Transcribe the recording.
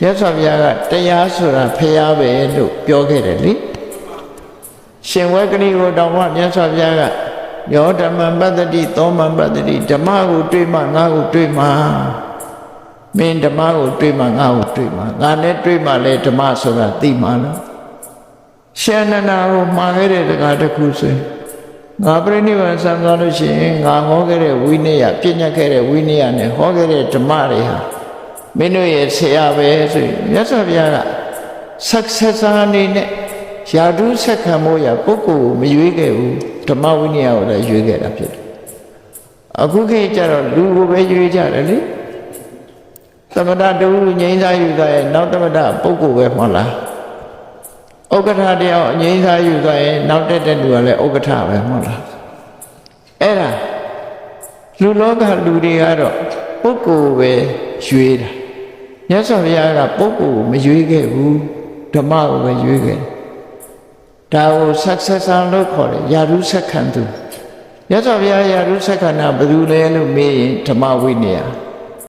မြတ်စွာဘုရားကတရားဆိုတာဖျားပဲလို့ပြောခဲ့တယ်လေရှင်ဝက်ကလေးကိုတောင်မှမြတ်စွာဘုရားကယောဓမ္မပတ္တိသောမပတ္တိဓမ္မကိုတွေ့မှငါ့ကိုတွေ့မှမင်းဓမ္မကိုတွေ့မှငါ့ကိုတွေ့မှငါနဲ့တွေ့မှလဲဓမ္မဆိုတာသိမှလားရှင်နန္ဒာကိုမှားခဲ့တဲ့တကားတစ်ခုဆိုရင်ငါပြိဋိဘံဆံသွားလို့ရှိရင်ငါဟောခဲ့တဲ့ဝိနည်းပြည့်ညတ်ခဲ့တဲ့ဝိနည်းနဲ့ဟောခဲ့တဲ့ဓမ္မတွေဟာ မင်းတို့ရဲ့ဆရာပဲဆိုရင်မြတ်စွာဘုရားကဆက်ဆက်စားအနေနဲ့ယာတုဆက်ခံမို့ရပုဂ္ဂိုလ်ကိုမရွေးခဲ့ဘူးဓမ္မဝိနည်းကိုလည်းရွေးခဲ့တာဖြစ်တယ်အခုခေတ်ကျတော့လူကိုပဲရွေးကြတယ်လေသမထတူငြိမ်းစားယူသွားရဲ့နောက်သမထပုဂ္ဂိုလ်ပဲမဟုတ်လားဥက္ကဋ္ဌတယောက်ငြိမ်းစားယူသွားရဲ့နောက်တက်တဲ့လူကလည်းဥက္ကဋ္ဌပဲမဟုတ်လားအဲ့ဒါလူလောကလူတွေကတော့ပုဂ္ဂိုလ်ပဲရွေးတာ မြတ်စွာဘုရားကပုဂ္ဂိုလ်ကိုမရွေးခဲ့ဘူးဓမ္မကိုပဲရွေးခဲ့ဒါကို successor လို့ခေါ်တယ်ယာရုဆက်ခံသူမြတ်စွာဘုရားယာရုဆက်ခံတာဘယ်သူလဲလို့မေးရင်ဓမ္မဝိနည်း